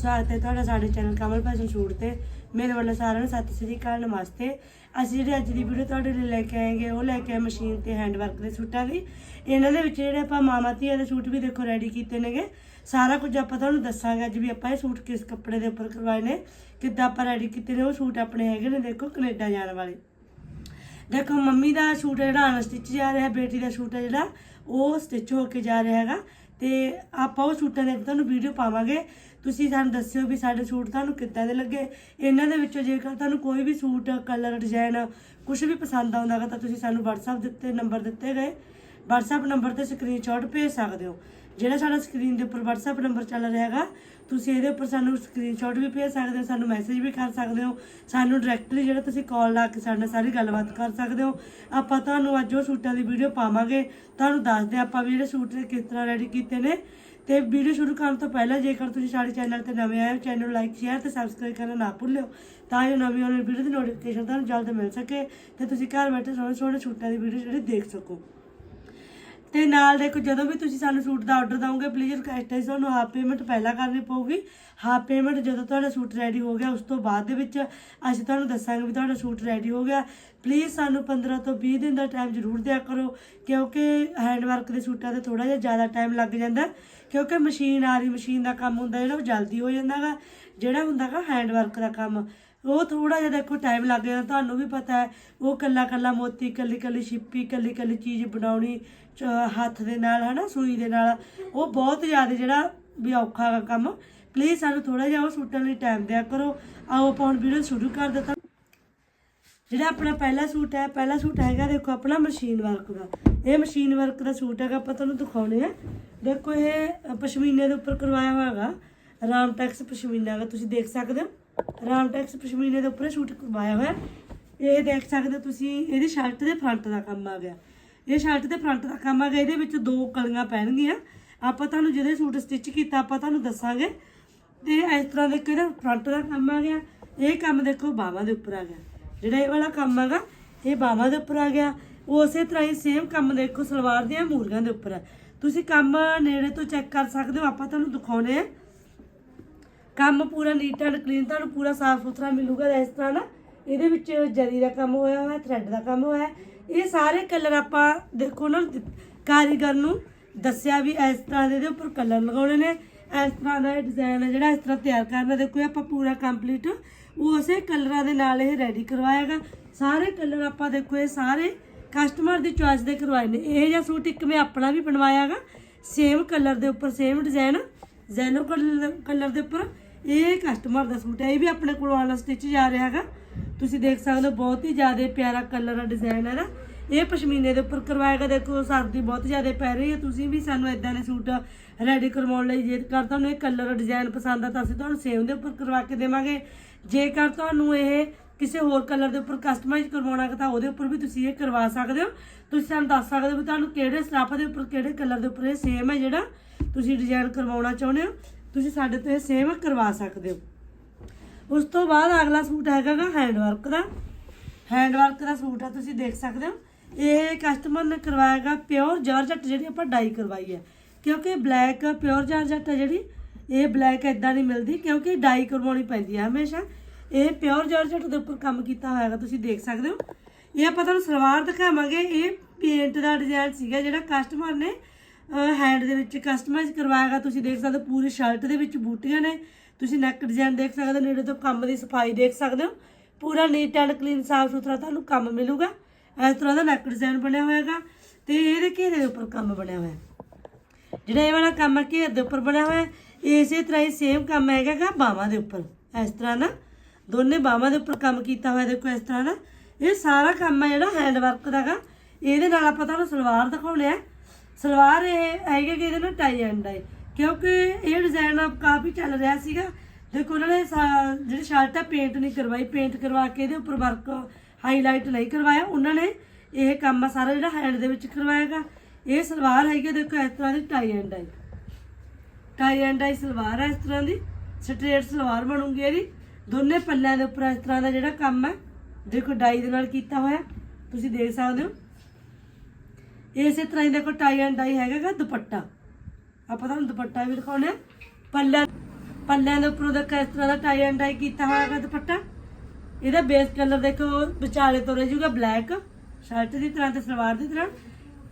ਸਵਾਗਤ ਹੈ ਤੁਹਾਡਾ ਸਾਡੇ ਚੈਨਲ ਕਮਲ ਫੈਸ਼ਨ ਸ਼ੂਟ ਤੇ ਮੇਰੇ ਵੱਲੋਂ ਸਾਰਿਆਂ ਨੂੰ ਸਤਿ ਸ੍ਰੀ ਅਕਾਲ, ਨਮਸਤੇ। ਅਸੀਂ ਜਿਹੜੇ ਅੱਜ ਦੀ ਵੀਡੀਓ ਤੁਹਾਡੇ ਲਈ ਲੈ ਕੇ ਆਏਗੇ, ਉਹ ਲੈ ਕੇ ਆਏ ਮਸ਼ੀਨ ਤੇ ਹੈਂਡ ਵਰਕ ਦੇ ਸੂਟਾਂ ਦੀ। ਇਹਨਾਂ ਦੇ ਵਿੱਚ ਜਿਹੜੇ ਆਪਾਂ ਮਾਮਾ ਧੀਆਂ ਦੇ ਸੂਟ ਵੀ ਦੇਖੋ ਰੈਡੀ ਕੀਤੇ ਨੇਗੇ। ਸਾਰਾ ਕੁਝ ਆਪਾਂ ਤੁਹਾਨੂੰ ਦੱਸਾਂਗੇ, ਅੱਜ ਵੀ ਆਪਾਂ ਇਹ ਸੂਟ ਕਿਸ ਕੱਪੜੇ ਦੇ ਉੱਪਰ ਕਰਵਾਏ ਨੇ, ਕਿੱਦਾਂ ਆਪਾਂ ਰੈਡੀ ਕੀਤੇ ਨੇ, ਉਹ ਸੂਟ ਆਪਣੇ ਹੈਗੇ ਨੇ ਦੇਖੋ ਕੈਨੇਡਾ ਜਾਣ ਵਾਲੇ। ਦੇਖੋ, ਮੰਮੀ ਦਾ ਸੂਟ ਜਿਹੜਾ ਅਨਸਟਿਚ ਜਾ ਰਿਹਾ, ਬੇਟੀ ਦਾ ਸੂਟ ਹੈ ਜਿਹੜਾ, ਉਹ ਸਟਿਚ ਹੋ ਕੇ ਜਾ ਰਿਹਾ ਹੈਗਾ। ਤੇ ਆਪਾਂ ਉਹ ਸੂਟਾਂ ਦੇ ਤੁਹਾਨੂੰ ਵੀਡੀਓ ਪਾਵਾਂਗੇ। ਤੁਸੀਂ ਸਾਨੂੰ ਦੱਸਿਓ ਵੀ ਸਾਡੇ ਸੂਟ ਤੁਹਾਨੂੰ ਕਿੱਦਾਂ ਦੇ ਲੱਗੇ? ਇਹਨਾਂ ਦੇ ਵਿੱਚੋਂ ਜੇਕਰ ਤੁਹਾਨੂੰ ਕੋਈ ਵੀ ਸੂਟ ਕਲਰ ਡਿਜ਼ਾਈਨ ਕੁਝ ਵੀ ਪਸੰਦ ਆਉਂਦਾ ਗਾ ਤਾਂ ਤੁਸੀਂ ਸਾਨੂੰ WhatsApp ਦਿੱਤੇ ਨੰਬਰ ਦਿੱਤੇ ਗਏ। WhatsApp ਨੰਬਰ ਤੇ ਸਕਰੀਨਸ਼ਾਟ ਭੇਜ ਸਕਦੇ ਹੋ। ਜਿਹੜਾ ਸਾਡਾ ਸਕਰੀਨ ਦੇ ਉੱਪਰ WhatsApp ਨੰਬਰ ਚੱਲ ਰਿਹਾ ਹੈਗਾ, ਤੁਸੀਂ ਇਹਦੇ ਉੱਪਰ ਸਾਨੂੰ ਸਕਰੀਨਸ਼ਾਟ ਵੀ ਭੇਜ ਸਕਦੇ ਹੋ, ਸਾਨੂੰ ਮੈਸੇਜ ਵੀ ਕਰ ਸਕਦੇ ਹੋ। ਸਾਨੂੰ ਡਾਇਰੈਕਟਲੀ ਜਿਹੜਾ ਤੁਸੀਂ ਕਾਲ ਲਾ ਕੇ ਸਾਡੇ ਨਾਲ ਸਾਰੀ ਗੱਲਬਾਤ ਕਰ ਸਕਦੇ ਹੋ। ਆਪਾਂ ਤੁਹਾਨੂੰ ਅੱਜ ਉਹ ਸੂਟਾਂ ਦੀ ਵੀਡੀਓ ਪਾਵਾਂਗੇ। ਤੁਹਾਨੂੰ ਦੱਸਦੇ ਹਾਂ ਆਪਾਂ ਵੀ ਜਿਹੜੇ ਸੂਟ ਨੇ ਕਿਸ ਤਰ੍ਹਾਂ ਰੈਡੀ ਕੀਤੇ ਨੇ। ਤੇ ਵੀਡੀਓ ਸ਼ੁਰੂ ਕਰਨ ਤੋਂ ਪਹਿਲਾਂ ਜੇਕਰ ਤੁਸੀਂ ਸਾਡੇ ਚੈਨਲ ਤੇ ਨਵੇਂ ਆਏ ਹੋ, ਚੈਨਲ ਨੂੰ ਲਾਈਕ ਸ਼ੇਅਰ ਤੇ ਸਬਸਕ੍ਰਾਈਬ ਕਰਨਾ ਨਾ ਭੁੱਲਿਓ, ਤਾਂ ਜੋ ਨਵੀਂ ਆਉਣ ਵਾਲੀ ਵੀਡੀਓ ਦੀ ਨੋਟੀਫਿਕੇਸ਼ਨ ਤੁਹਾਨੂੰ ਜਲਦ ਮਿਲ ਸਕੇ ਤੇ ਤੁਸੀਂ ਘਰ ਬੈਠੇ ਸੋਹਣੇ ਸੋਹਣੇ ਸੂਟਾਂ ਦੀ ਵੀਡੀਓ ਜਿਹੜੀ ਦੇਖ ਸਕੋ। ਤੇ ਨਾਲ ਦੇਖੋ, ਜਦੋਂ ਵੀ ਤੁਸੀਂ ਸਾਨੂੰ ਸੂਟ ਦਾ ਆਰਡਰ ਦਵੋਗੇ ਪਲੀਜ਼ ਰਿਕਵੈਸਟ ਹੈ ਤੁਹਾਨੂੰ ਹਾਫ ਪੇਮੈਂਟ ਪਹਿਲਾਂ ਕਰਨੀ ਪਊਗੀ। ਹਾਫ ਪੇਮੈਂਟ ਜਦੋਂ ਤੁਹਾਡਾ ਸੂਟ ਰੈਡੀ ਹੋ ਗਿਆ, ਉਸ ਤੋਂ ਬਾਅਦ ਦੇ ਵਿੱਚ ਅਸੀਂ ਤੁਹਾਨੂੰ ਦੱਸਾਂਗੇ ਵੀ ਤੁਹਾਡਾ ਸੂਟ ਰੈਡੀ ਹੋ ਗਿਆ। ਪਲੀਜ਼ ਸਾਨੂੰ 15 ਤੋਂ 20 ਦਿਨ ਦਾ ਟਾਈਮ ਜ਼ਰੂਰ ਦਿਆ ਕਰੋ, ਕਿਉਂਕਿ ਹੈਂਡ ਵਰਕ ਦੇ ਸੂਟਾਂ ਤੇ ਥੋੜਾ ਜਿਹਾ ਜ਼ਿਆਦਾ ਟਾਈਮ ਲੱਗ ਜਾਂਦਾ, ਕਿਉਂਕਿ ਮਸ਼ੀਨ ਆ ਰਹੀ ਮਸ਼ੀਨ ਦਾ ਕੰਮ ਹੁੰਦਾ ਜਿਹੜਾ ਉਹ ਜਲਦੀ ਹੋ ਜਾਂਦਾਗਾ। ਜਿਹੜਾ ਹੁੰਦਾਗਾ ਹੈਂਡ ਵਰਕ ਦਾ ਕੰਮ। ਉਹ ਥੋੜਾ ਜਿਹਾ ਦੇਖੋ ਟਾਈਮ ਲੱਗ ਜਾਂਦਾ, ਤੁਹਾਨੂੰ ਵੀ ਪਤਾ ਹੈ, ਉਹ ਕੱਲਾ ਕੱਲਾ ਮੋਤੀ, ਕੱਲੀ ਕੱਲੀ ਛਿੱਪੀ, ਕੱਲੀ ਕੱਲੀ ਚੀਜ਼ ਬਣਾਉਣੀ, ਚ- ਹੱਥ ਦੇ ਨਾਲ, ਹਨਾ, ਸੂਈ ਦੇ ਨਾਲ, ਉਹ ਬਹੁਤ ਜ਼ਿਆਦਾ ਜਿਹੜਾ ਵੀ ਔਖਾ ਕੰਮ। ਪਲੀਜ਼ ਸਾਨੂੰ ਥੋੜਾ ਜਿਹਾ ਉਹ ਸੂਟਾਂ ਲਈ ਟਾਈਮ ਦਿਆ ਕਰੋ। ਆਓ, ਆਪਾਂ ਹੁਣ ਵੀਡੀਓ ਸ਼ੁਰੂ ਕਰ ਦਿੱਤਾ। ਜਿਹੜਾ ਆਪਣਾ ਪਹਿਲਾ ਸੂਟ ਹੈ, ਪਹਿਲਾ ਸੂਟ ਹੈਗਾ ਦੇਖੋ ਆਪਣਾ ਮਸ਼ੀਨ ਵਰਕ ਦਾ। ਇਹ ਮਸ਼ੀਨ ਵਰਕ ਦਾ ਸੂਟ ਹੈਗਾ, ਆਪਾਂ ਤੁਹਾਨੂੰ ਦਿਖਾਉਣੇ ਆ। ਦੇਖੋ ਇਹ ਪਸ਼ਮੀਨੇ ਦੇ ਉੱਪਰ ਕਰਵਾਇਆ ਹੋਇਆ ਹੈਗਾ। ਰਾਮਟੈਕਸ ਪਸ਼ਮੀਨਾ ਹੈਗਾ, ਤੁਸੀਂ ਦੇਖ ਸਕਦੇ ਹੋ। ਰਾਮਟੈਕਸ ਪਸ਼ਮੀਨੇ ਦੇ ਉੱਪਰ ਸੂਟ ਕਰਵਾਇਆ ਹੋਇਆ। ਇਹ ਦੇਖ ਸਕਦੇ ਹੋ ਤੁਸੀਂ, ਇਹਦੀ ਸ਼ਰਟ ਦੇ ਫਰੰਟ ਦਾ ਕੰਮ ਆ ਗਿਆ। ਇਹ ਸ਼ਰਟ ਦੇ ਫਰੰਟ ਦਾ ਕੰਮ ਆ ਗਿਆ, ਇਹਦੇ ਵਿੱਚ ਦੋ ਕਲੀਆਂ ਪੈਣਗੀਆਂ। ਆਪਾਂ ਤੁਹਾਨੂੰ ਜਿਹਦੇ ਸੂਟ ਸਟਿਚ ਕੀਤਾ, ਆਪਾਂ ਤੁਹਾਨੂੰ ਦੱਸਾਂਗੇ। ਤੇ ਇਸ ਤਰ੍ਹਾਂ ਦੇ ਕਿਹੜਾ ਫਰੰਟ ਦਾ ਕੰਮ ਆ ਗਿਆ। ਇਹ ਕੰਮ ਦੇਖੋ ਬਾਹਾਂ ਦੇ ਉੱਪਰ ਆ ਗਿਆ। ਜਿਹੜਾ ਇਹ ਵਾਲਾ ਕੰਮ ਹੈਗਾ, ਇਹ ਬਾਹਾਂ ਦੇ ਉੱਪਰ ਆ ਗਿਆ। ਉਸੇ ਤਰ੍ਹਾਂ ਹੀ ਸੇਮ ਕੰਮ ਦੇਖੋ, ਸਲਵਾਰ ਦੀਆਂ ਮੂਰੀਆਂ ਦੇ ਉੱਪਰ ਹੈ ਤੁਸੀਂ ਕੰਮ ਨੇੜੇ ਤੋਂ ਚੈੱਕ ਕਰ ਸਕਦੇ ਹੋ, ਆਪਾਂ ਤੁਹਾਨੂੰ ਦਿਖਾਉਣੇ ਆ ਕੰਮ ਪੂਰਾ ਨੀਟ ਐਂਡ ਕਲੀਨ ਤੁਹਾਨੂੰ ਪੂਰਾ ਸਾਫ਼ ਸੁਥਰਾ ਮਿਲੂਗਾ ਇਸ ਤਰ੍ਹਾਂ ਨਾ ਇਹਦੇ ਵਿੱਚ ਜਰੀ ਦਾ ਕੰਮ ਹੋਇਆ ਹੋਇਆ ਥ੍ਰੈਡ ਦਾ ਕੰਮ ਹੋਇਆ ਇਹ ਸਾਰੇ ਕਲਰ ਆਪਾਂ ਦੇਖੋ ਨਾ, ਕਾਰੀਗਰ ਨੂੰ ਦੱਸਿਆ ਵੀ ਇਸ ਤਰ੍ਹਾਂ ਦੇ ਇਹਦੇ ਉੱਪਰ ਕਲਰ ਲਗਾਉਣੇ ਨੇ। ਇਸ ਤਰ੍ਹਾਂ ਦਾ ਡਿਜ਼ਾਈਨ ਹੈ ਜਿਹੜਾ ਇਸ ਤਰ੍ਹਾਂ ਤਿਆਰ ਕਰਨਾ ਦੇਖੋ ਇਹ ਆਪਾਂ ਪੂਰਾ ਕੰਪਲੀਟ ਉਸੇ ਕਲਰਾਂ ਦੇ ਨਾਲ ਇਹ ਰੈਡੀ ਕਰਵਾਇਆਗਾ ਸਾਰੇ ਕਲਰ ਆਪਾਂ ਦੇਖੋ ਇਹ ਸਾਰੇ ਕਸਟਮਰ ਦੀ ਚੁਆਇਸ ਦੇ ਕਰਵਾਏ ਨੇ। ਇਹ ਜਿਹਾ ਸੂਟ ਇੱਕ ਮੈਂ ਆਪਣਾ ਵੀ ਬਣਵਾਇਆਗਾ। ਸੇਮ ਕਲਰ ਦੇ ਉੱਪਰ ਸੇਮ ਡਿਜ਼ਾਈਨ ਜ਼ੈਨੋ ਕਲਰ ਦੇ ਉੱਪਰ। ਇਹ ਕਸਟਮਰ ਦਾ ਸੂਟ ਹੈ, ਇਹ ਵੀ ਆਪਣੇ ਕੋਲ ਆਲਾ ਸਟਿਚ ਜਾ ਰਿਹਾ ਹੈਗਾ। ਤੁਸੀਂ ਦੇਖ ਸਕਦੇ ਹੋ, ਬਹੁਤ ਹੀ ਜ਼ਿਆਦਾ ਪਿਆਰਾ ਕਲਰ ਆ ਡਿਜ਼ਾਈਨ ਹੈ ਨਾ। ਇਹ ਪਸ਼ਮੀਨੇ ਦੇ ਉੱਪਰ ਕਰਵਾਏਗਾ ਦੇਖੋ ਸਰਦੀ ਬਹੁਤ ਜ਼ਿਆਦਾ ਪੈ ਰਹੀ ਹੈ। ਤੁਸੀਂ ਵੀ ਸਾਨੂੰ ਇਦਾਂ ਦੇ ਸੂਟ ਰੈਡੀ ਕਰਵਾਉਣ ਲਈ ਜੇਕਰ ਤੁਹਾਨੂੰ ਇਹ ਕਲਰ ਡਿਜ਼ਾਈਨ ਪਸੰਦ ਆ, ਤਾਂ ਅਸੀਂ ਤੁਹਾਨੂੰ ਸੇਮ ਦੇ ਉੱਪਰ ਕਰਵਾ ਕੇ ਦੇਵਾਂਗੇ। ਜੇਕਰ ਤੁਹਾਨੂੰ ਇਹ ਕਿਸੇ ਹੋਰ ਕਲਰ ਦੇ ਉੱਪਰ ਕਸਟਮਾਈਜ਼ ਕਰਵਾਉਣਾ ਹੈ ਤਾਂ ਉਹਦੇ ਉੱਪਰ ਵੀ ਤੁਸੀਂ ਇਹ ਕਰਵਾ ਸਕਦੇ ਹੋ। ਤੁਸੀਂ ਸਾਨੂੰ ਦੱਸ ਸਕਦੇ ਹੋ ਵੀ ਤੁਹਾਨੂੰ ਕਿਹੜੇ ਸਟਾਫ ਦੇ ਉੱਪਰ, ਕਿਹੜੇ ਕਲਰ ਦੇ ਉੱਪਰ ਇਹ ਸੇਮ ਹੈ ਜਿਹੜਾ ਤੁਸੀਂ ਡਿਜ਼ਾਈਨ ਕਰਵਾਉਣਾ ਚਾਹੁੰਦੇ ਹੋ। ਤੁਸੀਂ ਸਾਡੇ ਤੋਂ ਇਹ ਸੇਮ ਕਰਵਾ ਸਕਦੇ ਹੋ। ਉਸ ਤੋਂ ਬਾਅਦ ਅਗਲਾ ਸੂਟ ਹੈਗਾ ਗਾ ਹੈਂਡ ਵਰਕ ਦਾ। ਹੈਂਡ ਵਰਕ ਦਾ ਸੂਟ ਆ, ਤੁਸੀਂ ਦੇਖ ਸਕਦੇ ਹੋ। ਇਹ ਕਸਟਮਰ ਨੇ ਕਰਵਾਇਆਗਾ ਪਿਓਰ ਜਾਰਜਟ ਜਿਹੜੀ ਆਪਾਂ ਡਾਈ ਕਰਵਾਈ ਹੈ। ਕਿਉਂਕਿ ਬਲੈਕ ਪਿਓਰ ਜਾਰਜਟ ਹੈ ਜਿਹੜੀ, ਇਹ ਬਲੈਕ ਇਦਾਂ ਨਹੀਂ ਮਿਲਦੀ ਕਿਉਂਕਿ ਡਾਈ ਕਰਵਾਉਣੀ ਪੈਂਦੀ ਹੈ ਹਮੇਸ਼ਾ। ਇਹ ਪਿਓਰ ਜਾਰਜਟ ਦੇ ਉੱਪਰ ਕੰਮ ਕੀਤਾ ਹੋਇਆ ਹੈਗਾ ਤੁਸੀਂ ਦੇਖ ਸਕਦੇ ਹੋ। ਇਹ ਆਪਾਂ ਤੁਹਾਨੂੰ ਸਲਵਾਰ ਦਿਖਾਵਾਂਗੇ। ਇਹ ਪੇਂਟ ਦਾ ਡਿਜ਼ਾਈਨ ਸੀਗਾ ਜਿਹੜਾ ਕਸਟਮਰ ਨੇ ਹੈਂਡ ਦੇ ਵਿੱਚ ਕਸਟਮਾਈਜ਼ ਕਰਵਾਇਆਗਾ ਤੁਸੀਂ ਦੇਖ ਸਕਦੇ ਹੋ ਪੂਰੀ ਸ਼ਰਟ ਦੇ ਵਿੱਚ ਬੂਟੀਆਂ ਨੇ। ਤੁਸੀਂ ਨੈਕ ਡਿਜ਼ਾਈਨ ਦੇਖ ਸਕਦੇ ਹੋ, ਨੇੜੇ ਤੋਂ ਕੰਮ ਦੀ ਸਫ਼ਾਈ ਦੇਖ ਸਕਦੇ ਹੋ। ਪੂਰਾ ਨੀਟ ਐਂਡ ਕਲੀਨ ਸਾਫ਼ ਸੁਥਰਾ ਤੁਹਾਨੂੰ ਕੰਮ ਮਿਲੂਗਾ। ਇਸ ਤਰ੍ਹਾਂ ਦਾ ਨੈਕ ਡਿਜ਼ਾਈਨ ਬਣਿਆ ਹੋਇਆਗਾ। ਤੇ ਇਹਦੇ ਘੇਰੇ ਦੇ ਉੱਪਰ ਕੰਮ ਬਣਿਆ ਹੋਇਆ। ਜਿਹੜਾ ਇਹ ਵਾਲਾ ਕੰਮ ਹੈ ਘੇਰ ਦੇ ਉੱਪਰ ਬਣਿਆ ਹੋਇਆ। ਇਸੇ ਤਰ੍ਹਾਂ ਹੀ ਸੇਮ ਕੰਮ ਹੈਗਾਗਾ ਬਾਹਾਂ ਦੇ ਉੱਪਰ। ਇਸ ਤਰ੍ਹਾਂ ਨਾ, ਦੋਨੇ ਬਾਹਾਂ ਦੇ ਉੱਪਰ ਕੰਮ ਕੀਤਾ ਹੋਇਆ, ਦੇਖੋ ਇਸ ਤਰ੍ਹਾਂ ਨਾ। ਇਹ ਸਾਰਾ ਕੰਮ ਹੈ ਜਿਹੜਾ ਹੈਂਡ ਵਰਕ ਦਾਗਾ ਇਹਦੇ ਨਾਲ ਆਪਾਂ ਤੁਹਾਨੂੰ ਸਲਵਾਰ ਦਿਖਾਉਣੇ ਆ। ਸਲਵਾਰ ਇਹ ਹੈਗੇ ਕਿ ਇਹਦੇ ਨਾਲ ਟਾਈ ਐਂਡ ਹੈ ਕਿਉਂਕਿ ਇਹ ਡਿਜ਼ਾਈਨ ਕਾਫੀ ਚੱਲ ਰਿਹਾ ਸੀਗਾ। ਦੇਖੋ ਉਹਨਾਂ ਨੇ ਸਾ- ਜਿਹੜੀ ਸ਼ਰਟ ਆ ਪੇਂਟ ਨਹੀਂ ਕਰਵਾਈ। ਪੇਂਟ ਕਰਵਾ ਕੇ ਇਹਦੇ ਉੱਪਰ ਵਰਕ ਹਾਈਲਾਈਟ ਨਹੀਂ ਕਰਵਾਇਆ। ਉਹਨਾਂ ਨੇ ਇਹ ਕੰਮ ਆ ਸਾਰਾ ਜਿਹੜਾ ਹੈਂਡ ਦੇ ਵਿੱਚ ਕਰਵਾਇਆਗਾ ਇਹ ਸਲਵਾਰ ਹੈਗੀ ਦੇਖੋ ਇਸ ਤਰ੍ਹਾਂ ਦੀ ਟਾਈ ਐਂਡ ਹੈ ਟਾਈ ਐਂਡ ਆਈ ਸਲਵਾਰ ਹੈ ਇਸ ਤਰ੍ਹਾਂ ਦੀ ਸਟ੍ਰੇਟ ਸਲਵਾਰ ਬਣੂਗੀ ਇਹਦੀ। ਦੋਨੇ ਪੱਲਿਆਂ ਦੇ ਉੱਪਰ ਇਸ ਤਰ੍ਹਾਂ ਦਾ ਜਿਹੜਾ ਕੰਮ ਹੈ ਦੇਖੋ ਡਾਈ ਦੇ ਨਾਲ ਕੀਤਾ ਹੋਇਆ। ਤੁਸੀਂ ਦੇਖ ਸਕਦੇ ਹੋ। ਇਸੇ ਤਰ੍ਹਾਂ ਹੀ ਦੇਖੋ ਟਾਈ ਐਂਡ ਡਾਈ ਹੈਗਾ ਦੁਪੱਟਾ। ਆਪਾਂ ਤੁਹਾਨੂੰ ਦੁਪੱਟਾ ਵੀ ਦਿਖਾਉਣਾ ਪੱਲਾ ਪੱਲਿਆਂ ਦੇ ਉੱਪਰੋਂ ਦੇਖੋ ਇਸ ਤਰ੍ਹਾਂ ਦਾ ਟਾਈ ਐਂਡ ਡਾਈ ਕੀਤਾ ਹੋਇਆ ਹੈਗਾ ਦੁਪੱਟਾ। ਇਹਦਾ ਬੇਸ ਕਲਰ ਦੇਖੋ, ਵਿਚਾਲੇ ਤੋਂ ਰਹਿ ਜਾਊਗਾ ਬਲੈਕ ਸ਼ਰਟ ਦੀ ਤਰ੍ਹਾਂ ਤੇ ਸਲਵਾਰ ਦੀ ਤਰ੍ਹਾਂ।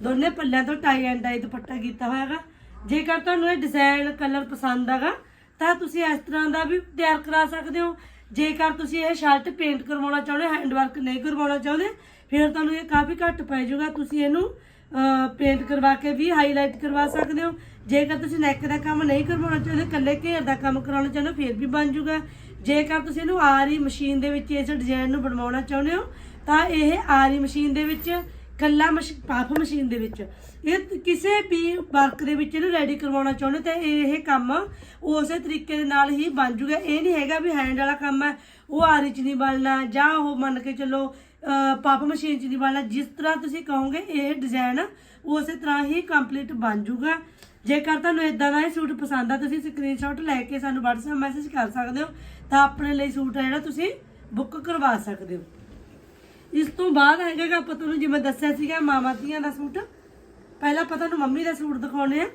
ਦੋਨੇ ਪੱਲਿਆਂ ਤੋਂ ਟਾਈ ਐਂਡ ਡਾਈ ਦੁਪੱਟਾ ਕੀਤਾ ਹੋਇਆ ਹੈਗਾ। ਜੇਕਰ ਤੁਹਾਨੂੰ ਇਹ ਡਿਜ਼ਾਈਨ ਕਲਰ ਪਸੰਦ ਹੈਗਾ, ਤਾਂ ਤੁਸੀਂ ਇਸ ਤਰ੍ਹਾਂ ਦਾ ਵੀ ਤਿਆਰ ਕਰਾ ਸਕਦੇ ਹੋ। ਜੇਕਰ ਤੁਸੀਂ ਇਹ ਸ਼ਰਟ ਪੇਂਟ ਕਰਵਾਉਣਾ ਚਾਹੁੰਦੇ ਹੈਂਡ ਵਰਕ ਨਹੀਂ ਕਰਵਾਉਣਾ ਚਾਹੁੰਦੇ, ਫਿਰ ਤੁਹਾਨੂੰ ਇਹ ਕਾਫੀ ਘੱਟ ਪੈ ਜਾਊਗਾ। ਤੁਸੀਂ ਇਹਨੂੰ ਪੇਂਟ ਕਰਵਾ ਕੇ ਵੀ ਹਾਈਲਾਈਟ ਕਰਵਾ ਸਕਦੇ ਹੋ। ਜੇਕਰ ਤੁਸੀਂ ਨੈਕ ਦਾ ਕੰਮ ਨਹੀਂ ਕਰਵਾਉਣਾ ਚਾਹੁੰਦੇ, ਇਕੱਲੇ ਘੇਰ ਦਾ ਕੰਮ ਕਰਾਉਣਾ ਚਾਹੁੰਦੇ ਹੋ, ਫਿਰ ਵੀ ਬਣ ਜਾਊਗਾ ਜੇਕਰ ਤੁਸੀਂ ਇਹਨੂੰ ਆਰੀ ਮਸ਼ੀਨ ਦੇ ਵਿੱਚ, ਇਸ ਡਿਜ਼ਾਈਨ ਨੂੰ ਬਣਵਾਉਣਾ ਚਾਹੁੰਦੇ ਹੋ, ਤਾਂ ਇਹ ਆਰੀ ਮਸ਼ੀਨ ਦੇ ਵਿੱਚ, ਕੱਲਾ ਮਸ਼ ਪਾਫ ਮਸ਼ੀਨ ਦੇ ਵਿੱਚ। ਇਹ ਕਿਸੇ ਵੀ ਵਰਕ ਦੇ ਵਿੱਚ ਇਹਨੂੰ ਰੈਡੀ ਕਰਵਾਉਣਾ ਚਾਹੁੰਦੇ ਤਾਂ ਇਹ ਕੰਮ ਉਸੇ ਤਰੀਕੇ ਦੇ ਨਾਲ ਹੀ ਬਣ ਜੂਗਾ। ਇਹ ਨਹੀਂ ਹੈਗਾ ਵੀ ਹੈਂਡ ਵਾਲਾ ਕੰਮ ਹੈ, ਉਹ ਆਰੀ ਚ ਨਹੀਂ ਬਣਨਾ, ਜਾਂ ਉਹ ਮੰਨ ਕੇ ਚੱਲੋ ਪਾਪ ਮਸ਼ੀਨ ਚ ਨਹੀਂ ਬਣਨਾ ਜਿਸ ਤਰ੍ਹਾਂ ਤੁਸੀਂ ਕਹੋਗੇ, ਇਹ ਡਿਜ਼ਾਈਨ ਉਸੇ ਤਰ੍ਹਾਂ ਹੀ ਕੰਪਲੀਟ ਬਣ ਜੂਗਾ ਜੇਕਰ ਤੁਹਾਨੂੰ ਇਦਾਂ ਦਾ ਇਹ ਸੂਟ ਪਸੰਦ ਆ, ਤੁਸੀਂ ਸਕਰੀਨਸ਼ਾਟ ਲੈ ਕੇ ਸਾਨੂੰ WhatsApp ਮੈਸੇਜ ਕਰ ਸਕਦੇ ਹੋ, ਤਾਂ ਆਪਣੇ ਲਈ ਸੂਟ ਹੈ ਜਿਹੜਾ ਤੁਸੀਂ ਬੁੱਕ ਕਰਵਾ ਸਕਦੇ ਹੋ। ਇਸ ਤੋਂ ਬਾਅਦ ਹੈਗਾ ਗਾ, ਆਪਾਂ ਤੁਹਾਨੂੰ ਜਿਵੇਂ ਦੱਸਿਆ ਸੀਗਾ ਮਾਮਾ ਧੀਆਂ ਦਾ ਸੂਟ ਪਹਿਲਾਂ ਆਪਾਂ ਤੁਹਾਨੂੰ ਮੰਮੀ ਦਾ ਸੂਟ ਦਿਖਾਉਣੇ ਆ।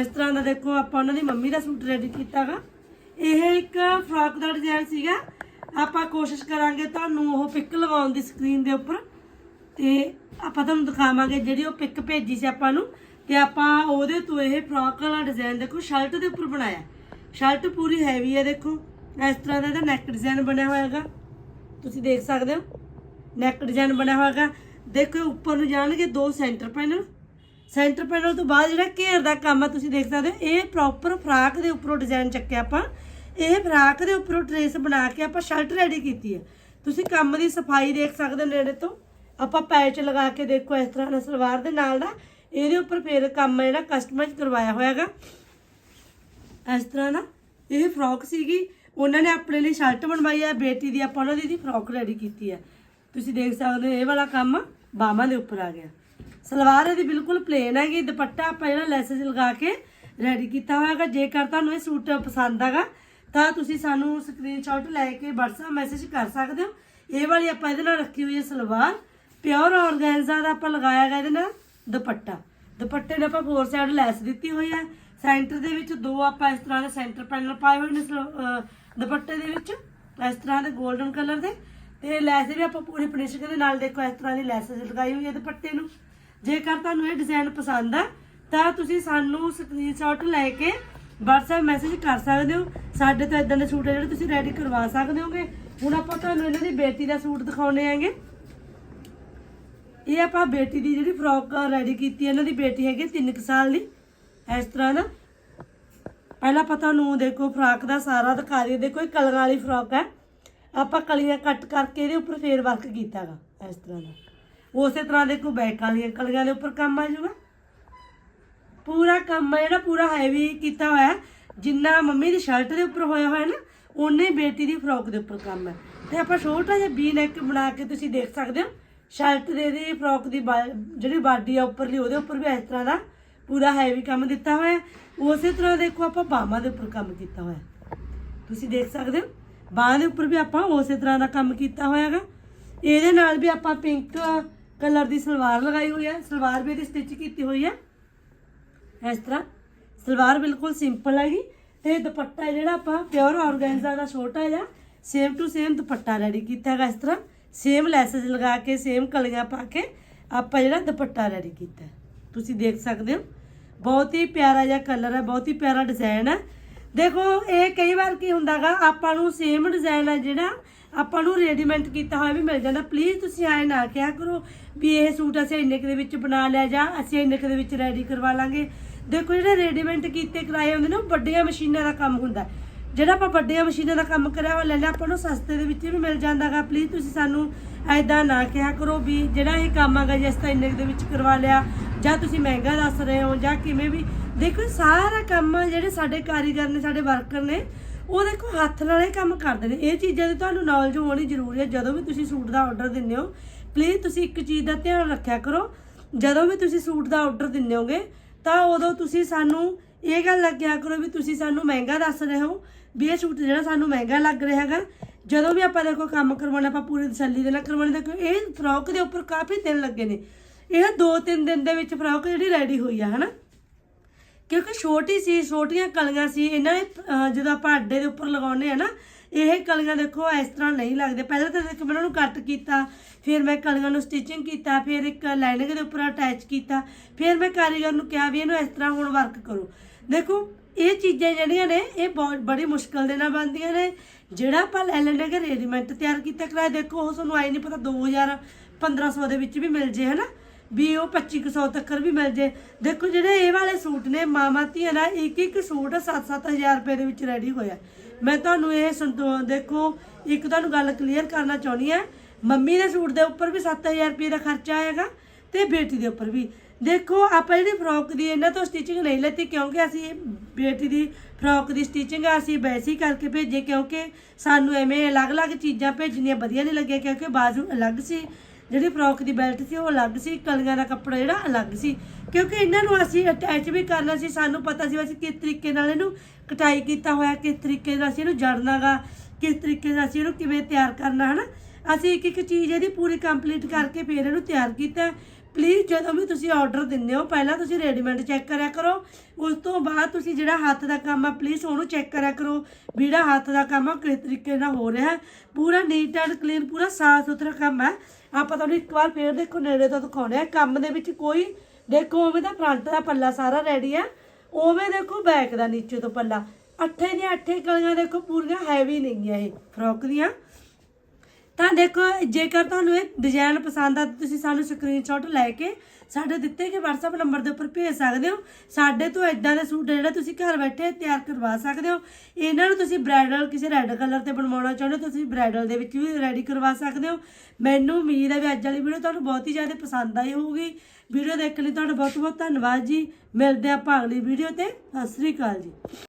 ਇਸ ਤਰ੍ਹਾਂ ਦਾ ਦੇਖੋ, ਆਪਾਂ ਉਹਨਾਂ ਦੀ ਮੰਮੀ ਦਾ ਸੂਟ ਰੈਡੀ ਕੀਤਾਗਾ ਇਹ ਇੱਕ ਫਰਾਕ ਦਾ ਡਿਜ਼ਾਈਨ ਸੀਗਾ। ਆਪਾਂ ਕੋਸ਼ਿਸ਼ ਕਰਾਂਗੇ ਤੁਹਾਨੂੰ ਉਹ ਪਿਕ ਲਗਾਉਣ ਦੀ ਸਕਰੀਨ ਦੇ ਉੱਪਰ ਤੇ ਆਪਾਂ ਤੁਹਾਨੂੰ ਦਿਖਾਵਾਂਗੇ ਜਿਹੜੀ ਉਹ ਪਿਕ ਭੇਜੀ ਸੀ ਆਪਾਂ ਨੂੰ ਤੇ ਆਪਾਂ ਉਹਦੇ ਤੋਂ ਇਹ ਫਰਾਕ ਵਾਲਾ ਡਿਜ਼ਾਈਨ ਦੇਖੋ ਸ਼ਰਟ ਦੇ ਉੱਪਰ ਬਣਾਇਆ। ਸ਼ਰਟ ਪੂਰੀ ਹੈਵੀ ਹੈ ਦੇਖੋ। ਇਸ ਤਰ੍ਹਾਂ ਦਾ ਇਹਦਾ ਨੈਕ ਡਿਜ਼ਾਈਨ ਬਣਿਆ ਹੋਇਆ ਹੈਗਾ। ਤੁਸੀਂ ਦੇਖ ਸਕਦੇ ਹੋ। ਨੈਕ ਡਿਜ਼ਾਈਨ ਬਣਿਆ ਹੋਇਆ ਹੈਗਾ। ਦੇਖੋ, ਉੱਪਰ ਨੂੰ ਜਾਣਗੇ ਦੋ ਸੈਂਟਰ ਪੈਨਲ ਸੈਂਟਰ ਪੈਨਲ ਤੋਂ ਬਾਅਦ ਜਿਹੜਾ ਘੇਰ ਦਾ ਕੰਮ ਆ, ਤੁਸੀਂ ਦੇਖ ਸਕਦੇ ਹੋ। ਇਹ ਪ੍ਰੋਪਰ ਫਰਾਕ ਦੇ ਉੱਪਰੋਂ ਡਿਜ਼ਾਈਨ ਚੱਕਿਆ ਆਪਾਂ। ਇਹ ਫਰਾਕ ਦੇ ਉੱਪਰੋਂ ਟਰੇਸ ਬਣਾ ਕੇ ਆਪਾਂ ਸ਼ਰਟ ਰੈਡੀ ਕੀਤੀ ਹੈ। ਤੁਸੀਂ ਕੰਮ ਦੀ ਸਫ਼ਾਈ ਦੇਖ ਸਕਦੇ ਹੋ ਨੇੜੇ ਤੋਂ। ਆਪਾਂ ਪੈਚ ਲਗਾ ਕੇ ਦੇਖੋ ਇਸ ਤਰ੍ਹਾਂ ਦਾ ਸਲਵਾਰ ਦੇ ਨਾਲ ਨਾ ਇਹਦੇ ਉੱਪਰ ਫੇਰ ਕੰਮ ਜਿਹੜਾ ਕਸਟਮਾਈਜ਼ ਕਰਵਾਇਆ ਹੋਇਆ ਹੈਗਾ ਇਸ ਤਰ੍ਹਾਂ ਨਾ ਇਹ ਫਰੋਕ ਸੀਗੀ। ਉਹਨਾਂ ਨੇ ਆਪਣੇ ਲਈ ਸ਼ਰਟ ਬਣਵਾਈ ਹੈ। ਬੇਟੀ ਦੀ ਆਪਾਂ ਉਹਨਾਂ ਦੀ ਫਰੋਕ ਰੈਡੀ ਕੀਤੀ ਹੈ। ਤੁਸੀਂ ਦੇਖ ਸਕਦੇ ਹੋ ਇਹ ਵਾਲਾ ਕੰਮ ਬਾਹਾਂ ਦੇ ਉੱਪਰ ਆ ਗਿਆ। ਸਲਵਾਰ ਇਹਦੀ ਬਿਲਕੁਲ ਪਲੇਨ ਹੈਗੀ। ਦੁਪੱਟਾ ਆਪਾਂ ਜਿਹੜਾ ਲੈਸਸ ਲਗਾ ਕੇ ਰੈਡੀ ਕੀਤਾ ਹੋਇਆ ਹੈਗਾ ਜੇਕਰ ਤੁਹਾਨੂੰ ਇਹ ਸੂਟ ਪਸੰਦ ਹੈਗਾ ਤਾਂ ਤੁਸੀਂ ਸਾਨੂੰ ਸਕਰੀਨਸ਼ਾਟ ਲੈ ਕੇ WhatsApp ਮੈਸੇਜ ਕਰ ਸਕਦੇ ਹੋ। ਇਹ ਵਾਲੀ ਆਪਾਂ ਇਹਦੇ ਨਾਲ ਰੱਖੀ ਹੋਈ ਹੈ ਸਲਵਾਰ। ਪਿਓਰ ਆਰਗੈਂਜ਼ਾ ਦਾ ਆਪਾਂ ਲਗਾਇਆ ਗਿਆ ਇਹਦੇ ਨਾਲ ਦੁਪੱਟਾ। ਦੁਪੱਟੇ ਨੇ ਆਪਾਂ ਫੋਰ ਸਾਈਡ ਲੈਸ ਦਿੱਤੀ ਹੋਈ ਹੈ। ਸੈਂਟਰ ਦੇ ਵਿੱਚ ਦੋ ਆਪਾਂ ਇਸ ਤਰ੍ਹਾਂ ਦੇ ਸੈਂਟਰ ਪੈਨਲ ਪਾਏ ਹੋਏ ਨੇ ਸਲ- ਦੁਪੱਟੇ ਦੇ ਵਿੱਚ। ਇਸ ਤਰ੍ਹਾਂ ਦੇ 골ਡਨ ਕਲਰ ਦੇ। ਤੇ ਲੈਸ ਵੀ ਆਪਾਂ ਪੂਰੀ ਫਿਨਿਸ਼ਿੰਗ ਦੇ ਨਾਲ ਦੇਖੋ ਇਸ ਤਰ੍ਹਾਂ ਦੀ ਲੈਸ ਲਗਾਈ ਹੋਈ ਹੈ ਦੁਪੱਟੇ ਨੂੰ। ਜੇਕਰ ਤੁਹਾਨੂੰ ਇਹ ਡਿਜ਼ਾਈਨ ਪਸੰਦ ਆ, ਤਾਂ ਤੁਸੀਂ ਸਾਨੂੰ ਸਕਰੀਨਸ਼ਾਟ ਲੈ ਕੇ WhatsApp ਮੈਸੇਜ ਕਰ ਸਕਦੇ ਹੋ। ਸਾਡੇ ਤੋਂ ਇਦਾਂ ਦੇ ਸੂਟ ਆ ਜਿਹੜੇ ਤੁਸੀਂ ਰੈਡੀ ਕਰਵਾ ਸਕਦੇ ਹੋਗੇ। ਹੁਣ ਆਪਾਂ ਤੁਹਾਨੂੰ ਇਹਨਾਂ ਦੀ ਬੇਟੀ ਦਾ ਸੂਟ ਦਿਖਾਉਣੇ ਆਂਗੇ ਇਹ ਆਪਾਂ ਬੇਟੀ ਦੀ ਜਿਹੜੀ ਫਰੋਕ ਰੈਡੀ ਕੀਤੀ ਹੈ, ਇਹਨਾਂ ਦੀ ਬੇਟੀ ਹੈਗੀ 3 ਸਾਲ ਦੀ। ਇਸ ਤਰ੍ਹਾਂ ਦਾ ਪਹਿਲਾਂ ਆਪਾਂ ਤੁਹਾਨੂੰ ਦੇਖੋ ਫਰਾਕ ਦਾ ਸਾਰਾ ਦਿਖਾ ਰਹੀ ਦੇਖੋ, ਇਹ ਕਲੀਆਂ ਵਾਲੀ ਫਰਾਕ ਹੈ। ਆਪਾਂ ਕਲੀਆਂ ਕੱਟ ਕਰਕੇ ਇਹਦੇ ਉੱਪਰ ਫੇਰ ਵਰਕ ਕੀਤਾਗਾ। ਇਸ ਤਰ੍ਹਾਂ ਦਾ। ਉਸੇ ਤਰ੍ਹਾਂ ਦੇਖੋ ਬੈਕ ਵਾਲੀਆਂ ਕਲੀਆਂ ਦੇ ਉੱਪਰ ਕੰਮ ਆ ਜੂਗਾ ਪੂਰਾ ਕੰਮ ਹੈ ਜਿਹੜਾ, ਪੂਰਾ ਹੈਵੀ ਕੀਤਾ ਹੋਇਆ ਹੈ। ਜਿੰਨਾ ਮੰਮੀ ਦੀ ਸ਼ਰਟ ਦੇ ਉੱਪਰ ਹੋਇਆ ਹੋਇਆ ਨਾ ਉਹਨੇ ਬੇਟੀ ਦੀ ਫਰੋਕ ਦੇ ਉੱਪਰ ਕੰਮ ਹੈ ਤੇ ਆਪਾਂ ਛੋਟਾ ਜਿਹਾ ਵੀ ਨੈਕ ਬਣਾ ਕੇ ਤੁਸੀਂ ਦੇਖ ਸਕਦੇ ਹੋ ਸ਼ਰਟ ਦੇ ਦੀ ਫਰੋਕ ਦੀ ਬਾ- ਜਿਹੜੀ ਬਾਡੀ ਆ ਉੱਪਰਲੀ, ਉਹਦੇ ਉੱਪਰ ਵੀ ਇਸ ਤਰ੍ਹਾਂ ਦਾ ਪੂਰਾ ਹੈਵੀ ਕੰਮ ਦਿੱਤਾ ਹੋਇਆ ਹੈ। ਉਸੇ ਤਰ੍ਹਾਂ ਦੇਖੋ ਆਪਾਂ ਬਾਹਾਂ ਦੇ ਉੱਪਰ ਕੰਮ ਕੀਤਾ ਹੋਇਆ ਹੈ। ਤੁਸੀਂ ਦੇਖ ਸਕਦੇ ਹੋ, ਬਾਂਹ ਦੇ ਉੱਪਰ ਵੀ ਆਪਾਂ ਉਸੇ ਤਰ੍ਹਾਂ ਦਾ ਕੰਮ ਕੀਤਾ ਹੋਇਆ ਹੈਗਾ ਇਹਦੇ ਨਾਲ ਵੀ ਆਪਾਂ ਪਿੰਕ ਕਲਰ ਦੀ ਸਲਵਾਰ ਲਗਾਈ ਹੋਈ ਹੈ ਸਲਵਾਰ ਵੀ ਇਹਦੀ ਸਟਿਚ ਕੀਤੀ ਹੋਈ ਹੈ ਇਸ ਤਰ੍ਹਾਂ। ਸਲਵਾਰ ਬਿਲਕੁਲ ਸਿੰਪਲ ਹੈਗੀ ਤੇ ਦੁਪੱਟਾ ਜਿਹੜਾ ਆਪਾਂ ਪਿਓਰ ਆਰਗੈਂਜ਼ਾ ਦਾ ਛੋਟਾ ਜਿਹਾ same to same dupatta ready ਕੀਤਾ ਹੈਗਾ ਇਸ ਤਰ੍ਹਾਂ। ਸੇਮ ਲੈਸਸ ਲਗਾ ਕੇ ਸੇਮ ਕਲੀਆਂ ਪਾ ਕੇ ਆਪਾਂ ਜਿਹੜਾ ਦੁਪੱਟਾ ਰੈਡੀ ਕੀਤਾ ਤੁਸੀਂ ਦੇਖ ਸਕਦੇ ਹੋ। ਬਹੁਤ ਹੀ ਪਿਆਰਾ ਜਿਹਾ ਕਲਰ ਹੈ, ਬਹੁਤ ਹੀ ਪਿਆਰਾ ਡਿਜ਼ਾਈਨ ਹੈ। ਦੇਖੋ, ਇਹ ਕਈ ਵਾਰ ਕੀ ਹੁੰਦਾਗਾ ਆਪਾਂ ਨੂੰ ਸੇਮ ਡਿਜ਼ਾਈਨ ਹੈ ਜਿਹੜਾ, ਆਪਾਂ ਨੂੰ ਰੈਡੀਮੈਂਟ ਕੀਤਾ ਹੋਇਆ ਵੀ ਮਿਲ ਜਾਂਦਾ। ਪਲੀਜ਼ ਤੁਸੀਂ ਐ ਨਾ ਕਿਹਾ ਕਰੋ ਵੀ ਇਹ ਸੂਟ ਅਸੀਂ ਇੰਨੇ ਕੁ ਦੇ ਵਿੱਚ ਬਣਾ ਲਿਆ ਜਾਂ ਅਸੀਂ ਇੰਨੇ ਕੁ ਦੇ ਵਿੱਚ ਰੈਡੀ ਕਰਵਾ ਲਾਂਗੇ। ਦੇਖੋ ਜਿਹੜੇ ਰੈਡੀਮੈਂਟ ਕੀਤੇ ਕਰਾਏ ਹੁੰਦੇ ਨੇ, ਉਹ ਵੱਡੀਆਂ ਮਸ਼ੀਨਾਂ ਦਾ ਕੰਮ ਹੁੰਦਾ ਹੈ। ਜਿਹੜਾ ਆਪਾਂ ਵੱਡੀਆਂ ਮਸ਼ੀਨਾਂ ਦਾ ਕੰਮ ਕਰਿਆ ਉਹ ਲੈ ਲਿਆ ਆਪਾਂ ਨੂੰ ਸਸਤੇ ਦੇ ਵਿੱਚ ਵੀ ਮਿਲ ਜਾਂਦਾਗਾ। ਪਲੀਜ਼ ਤੁਸੀਂ ਸਾਨੂੰ ਐਦਾਂ ਨਾ ਕਿਹਾ ਕਰੋ ਵੀ ਜਿਹੜਾ ਇਹ ਕੰਮ ਹੈਗਾ ਜਿਸ ਤਾਂ ਇੰਨੇ ਕੁ ਦੇ ਵਿੱਚ ਕਰਵਾ ਲਿਆ। ਜਾਂ ਤੁਸੀਂ ਮਹਿੰਗਾ ਦੱਸ ਰਹੇ ਹੋ, ਜਾਂ ਕਿਵੇਂ ਵੀ। ਦੇਖੋ, ਸਾਰਾ ਕੰਮ ਜਿਹੜੇ ਸਾਡੇ ਕਾਰੀਗਰ ਨੇ, ਸਾਡੇ ਵਰਕਰ ਨੇ, ਉਹ ਦੇਖੋ ਹੱਥ ਨਾਲ ਇਹ ਕੰਮ ਕਰਦੇ ਨੇ। ਇਹ ਚੀਜ਼ਾਂ ਦੀ ਤੁਹਾਨੂੰ ਨੌਲੇਜ ਹੋਣੀ ਜ਼ਰੂਰੀ ਹੈ। ਜਦੋਂ ਵੀ ਤੁਸੀਂ ਸੂਟ ਦਾ ਆਰਡਰ ਦਿੰਦੇ ਹੋ ਪਲੀਜ਼ ਤੁਸੀਂ ਇੱਕ ਚੀਜ਼ ਦਾ ਧਿਆਨ ਰੱਖਿਆ ਕਰੋ। ਜਦੋਂ ਵੀ ਤੁਸੀਂ ਸੂਟ ਦਾ ਆਰਡਰ ਦਿੰਦੇ ਹੋਗੇ ਤਾਂ ਉਦੋਂ ਤੁਸੀਂ ਸਾਨੂੰ ਇਹ ਗੱਲ ਲੱਗਿਆ ਕਰੋ ਵੀ ਤੁਸੀਂ ਸਾਨੂੰ ਮਹਿੰਗਾ ਦੱਸ ਰਹੇ ਹੋ, ਵੀ ਇਹ ਸੂਟ ਜਿਹੜਾ ਸਾਨੂੰ ਮਹਿੰਗਾ ਲੱਗ ਰਿਹਾ ਹੈਗਾ, ਜਦੋਂ ਵੀ ਆਪਾਂ ਦੇਖੋ ਕੰਮ ਕਰਵਾਉਣਾ, ਆਪਾਂ ਪੂਰੀ ਤਸੱਲੀ ਦੇ ਨਾਲ ਕਰਵਾਉਣਾ, ਦੇਖੋ ਇਹ ਫਰੋਕ ਦੇ ਉੱਪਰ ਕਾਫੀ ਦਿਨ ਲੱਗੇ ਨੇ। ਇਹ ਦੋ ਤਿੰਨ ਦਿਨ ਦੇ ਵਿੱਚ ਫਰੋਕ ਜਿਹੜੀ ਰੈਡੀ ਹੋਈ ਆ, ਹਨਾ? ਕਿਉਂਕਿ ਛੋਟੀ ਸੀ, ਛੋਟੀਆਂ ਕਲੀਆਂ ਸੀ, ਇਹਨਾਂ ਨੇ ਜਦੋਂ ਆਪਾਂ ਅੱਡੇ ਦੇ ਉੱਪਰ ਲਗਾਉਂਦੇ ਆ ਨਾ ਇਹ ਕਲੀਆਂ ਦੇਖੋ, ਇਸ ਤਰ੍ਹਾਂ ਨਹੀਂ ਲੱਗਦੇ। ਪਹਿਲਾਂ ਤਾਂ ਦੇਖੋ ਮੈਂ ਉਹਨਾਂ ਨੂੰ ਕੱਟ ਕੀਤਾ, ਫਿਰ ਮੈਂ ਕਲੀਆਂ ਨੂੰ ਸਟਿਚਿੰਗ ਕੀਤਾ, ਫਿਰ ਇੱਕ ਲਾਈਨਿੰਗ ਦੇ ਉੱਪਰ ਅਟੈਚ ਕੀਤਾ, ਫਿਰ ਮੈਂ ਕਾਰੀਗਰ ਨੂੰ ਕਿਹਾ ਵੀ ਇਹਨੂੰ ਇਸ ਤਰ੍ਹਾਂ ਹੁਣ ਵਰਕ ਕਰੋ। ਦੇਖੋ, ਇਹ ਚੀਜ਼ਾਂ ਜਿਹੜੀਆਂ ਨੇ, ਇਹ ਬਹੁਤ ਬੜੀ ਮੁਸ਼ਕਲ ਦੇ ਨਾਲ ਬਣਦੀਆਂ ਨੇ। ਜਿਹੜਾ ਆਪਾਂ ਲੈ ਲੈਂਦੇ ਕਿ ਰੈਡੀਮੈਂਟ ਤਿਆਰ ਕੀਤਾ ਕਰਾਇਆ, ਦੇਖੋ, ਉਹ ਤੁਹਾਨੂੰ ਆਈ ਨਹੀਂ ਪਤਾ 2000 1500 ਦੇ ਵਿੱਚ ਵੀ ਮਿਲ ਜੇ, ਹਨਾ? ਵੀ ਉਹ 2500 ਤੱਕ ਵੀ ਮਿਲ ਜੇ। ਦੇਖੋ ਜਿਹੜੇ ਇਹ ਵਾਲੇ ਸੂਟ ਨੇ, ਮਾਮਾ ਧੀਆਂ ਦਾ ਇੱਕ ਇੱਕ ਸੂਟ 7-7000 ਰੁਪਏ ਦੇ ਵਿੱਚ ਰੈਡੀ ਹੋਇਆ ਮੈਂ ਤੁਹਾਨੂੰ ਇਹ ਸੰਤੋ, ਦੇਖੋ, ਇੱਕ ਤੁਹਾਨੂੰ ਗੱਲ ਕਲੀਅਰ ਕਰਨਾ ਚਾਹੁੰਦੀ ਆ ਮੰਮੀ ਦੇ ਸੂਟ ਦੇ ਉੱਪਰ ਵੀ 7000 ਰੁਪਏ ਦਾ ਖਰਚਾ ਆਏਗਾ ਤੇ ਬੇਟੀ ਦੇ ਉੱਪਰ ਵੀ। ਦੇਖੋ, ਆਪਾਂ ਜਿਹੜੀ ਫਰੋਕ ਦੀ ਇਹਨਾਂ ਤੋਂ ਸਟਿਚਿੰਗ ਨਹੀਂ ਲੈਤੀ, ਕਿਉਂਕਿ ਅਸੀਂ ਬੇਟੀ ਦੀ ਫਰੋਕ ਦੀ ਸਟਿਚਿੰਗ ਅਸੀਂ ਵੈਸੇ ਕਰਕੇ ਭੇਜੇ, ਕਿਉਂਕਿ ਸਾਨੂੰ ਐਵੇਂ ਅਲੱਗ-ਅਲੱਗ ਚੀਜ਼ਾਂ ਭੇਜਣੀਆਂ ਵਧੀਆ ਨਹੀਂ ਲੱਗਿਆ, ਕਿਉਂਕਿ ਬਾਜ਼ੂ ਅਲੱਗ ਸੀ। ਜਿਹੜੀ ਫਰੋਕ ਦੀ ਬੈਲਟ ਸੀ, ਉਹ ਅਲੱਗ ਸੀ ਕਲੀਆਂ ਦਾ ਕੱਪੜਾ ਜਿਹੜਾ ਅਲੱਗ ਸੀ। ਕਿਉਂਕਿ ਇਹਨਾਂ ਨੂੰ ਅਸੀਂ ਅਟੈਚ ਵੀ ਕਰਨਾ ਸੀ, ਸਾਨੂੰ ਪਤਾ ਸੀ ਵੀ ਅਸੀਂ ਕਿਸ ਤਰੀਕੇ ਨਾਲ ਇਹਨੂੰ ਕਟਾਈ ਕੀਤਾ ਹੋਇਆ, ਕਿਸ ਤਰੀਕੇ ਨਾਲ ਅਸੀਂ ਇਹਨੂੰ ਜੜਨਾਗਾ, ਕਿਸ ਤਰੀਕੇ ਨਾਲ ਅਸੀਂ ਇਹਨੂੰ ਕਿਵੇਂ ਤਿਆਰ ਕਰਨਾ, ਹਨਾ? ਅਸੀਂ ਇੱਕ ਇੱਕ ਚੀਜ਼ ਇਹਦੀ ਪੂਰੀ ਕੰਪਲੀਟ ਕਰਕੇ ਫਿਰ ਇਹਨੂੰ ਤਿਆਰ ਕੀਤਾ। ਪਲੀਜ਼ ਜਦੋਂ ਵੀ ਤੁਸੀਂ ਆਰਡਰ ਦਿੰਦੇ ਹੋ, ਪਹਿਲਾਂ ਤੁਸੀਂ ਰੈਡੀਮੇਡ ਚੈੱਕ ਕਰਿਆ ਕਰੋ। ਉਸ ਤੋਂ ਬਾਅਦ ਤੁਸੀਂ ਜਿਹੜਾ ਹੱਥ ਦਾ ਕੰਮ ਆ ਪਲੀਜ਼ ਉਹਨੂੰ ਚੈੱਕ ਕਰਿਆ ਕਰੋ ਵੀੜਾ ਹੱਥ ਦਾ ਕੰਮ ਆ ਕਿਸ ਤਰੀਕੇ ਨਾਲ ਹੋ ਰਿਹਾ ਹੈ। ਪੂਰਾ ਨੀਟ ਐਂਡ ਕਲੀਨ ਪੂਰਾ ਸਾਫ਼ ਸੁਥਰਾ ਕੰਮ ਹੈ। ਆਪਾਂ ਤੁਹਾਨੂੰ ਇੱਕ ਵਾਰ ਫੇਰ ਦੇਖੋ, ਨੇੜੇ ਤੋਂ ਦਿਖਾਉਣੇ ਆ। ਕੰਮ ਦੇ ਵਿੱਚ ਕੋਈ, ਦੇਖੋ ਉਵੇਂ ਦਾ ਫਰੰਟ ਦਾ ਪੱਲਾ ਸਾਰਾ ਰੈਡੀ ਹੈ। ਉਵੇਂ ਦੇਖੋ ਬੈਕ ਦਾ ਨੀਚੇ ਤੋਂ ਪੱਲਾ। ਅੱਠੇ ਦੀਆਂ ਅੱਠੇ ਕਲੀਆਂ ਦੇਖੋ, ਪੂਰੀਆਂ ਹੈਵੀ ਨਹੀਂ ਹੈ ਇਹ ਫਰੋਕ ਦੀਆਂ। ਤਾਂ ਦੇਖੋ, ਜੇਕਰ ਤੁਹਾਨੂੰ ਇਹ ਡਿਜ਼ਾਈਨ ਪਸੰਦ ਆ, ਤਾਂ ਤੁਸੀਂ ਸਾਨੂੰ ਸਕਰੀਨਸ਼ਾਟ ਲੈ ਕੇ ਸਾਡੇ ਦਿੱਤੇ ਗਏ WhatsApp ਨੰਬਰ ਦੇ ਉੱਪਰ ਭੇਜ ਸਕਦੇ ਹੋ। ਸਾਡੇ ਤੋਂ ਇਦਾਂ ਦੇ ਸੂਟ ਜਿਹੜਾ ਤੁਸੀਂ ਘਰ ਬੈਠੇ ਤਿਆਰ ਕਰਵਾ ਸਕਦੇ ਹੋ। ਇਹਨਾਂ ਨੂੰ ਤੁਸੀਂ ਬ੍ਰਾਈਡਲ ਕਿਸੇ ਰੈੱਡ ਕਲਰ ਤੇ ਬਣਵਾਉਣਾ ਚਾਹੁੰਦੇ ਹੋ, ਤੁਸੀਂ ਬ੍ਰਾਈਡਲ ਦੇ ਵਿੱਚ ਵੀ ਰੈਡੀ ਕਰਵਾ ਸਕਦੇ ਹੋ। ਮੈਨੂੰ ਉਮੀਦ ਹੈ ਵੀ ਅੱਜ ਵਾਲੀ ਵੀਡੀਓ ਤੁਹਾਨੂੰ ਬਹੁਤ ਹੀ ਜ਼ਿਆਦਾ ਪਸੰਦ ਆਈ ਹੋਊਗੀ। ਵੀਡੀਓ ਦੇਖਣ ਲਈ ਤੁਹਾਡਾ ਬਹੁਤ ਬਹੁਤ ਧੰਨਵਾਦ ਜੀ। ਮਿਲਦੇ ਆਪਾਂ ਅਗਲੀ ਵੀਡੀਓ ਤੇ। ਸਤਿ ਸ੍ਰੀ ਅਕਾਲ ਜੀ।